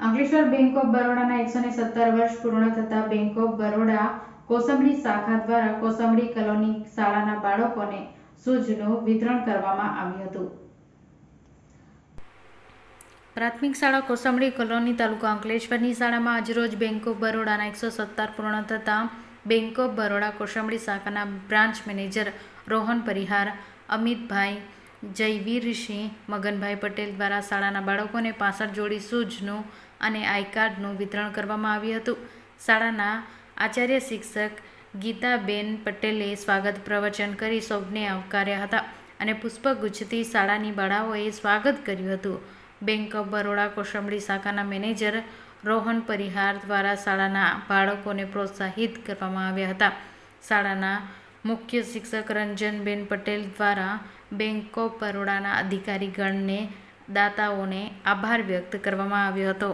Ankleshwar bank of બરોડાના એકસો ને સત્તર વર્ષ પૂર્ણ થતા બેંક ઓફ બરોડા કોસંબડી શાખા દ્વારા કોસંબડી કલોની શાળાના બાળકોને શૂઝનું વિતરણ કરવામાં આવ્યું હતું. પ્રાથમિક શાળા કોસંબડી કોલોની તાલુકા અંકલેશ્વરની શાળામાં આજરોજ બેંક ઓફ બરોડાના એકસો સત્તર પૂર્ણ થતાં બેંક ઓફ બરોડા કોસંબડી શાખાના બ્રાન્ચ મેનેજર રોહન પરિહાર, અમિતભાઈ જયવીરસિંહ મગનભાઈ પટેલ દ્વારા શાળાના બાળકોને પાસઠ જોડી શૂઝનું અને આઈ કાર્ડનું વિતરણ કરવામાં આવ્યું હતું. શાળાના આચાર્ય શિક્ષક ગીતાબેન પટેલે સ્વાગત પ્રવચન કરી સૌને આવકાર્યા હતા અને પુષ્પગુચ્છથી શાળાની બાળાઓએ સ્વાગત કર્યું હતું. બેંક ઓફ બરોડા કોસંબડી શાખાના મેનેજર રોહન પરિહાર દ્વારા શાળાના બાળકોને પ્રોત્સાહિત કરવામાં આવ્યા હતા. શાળાના મુખ્ય શિક્ષક રંજનબેન પટેલ દ્વારા બેંક ઓફ બરોડાના અધિકારીગણને, દાતાઓને આભાર વ્યક્ત કરવામાં આવ્યો હતો.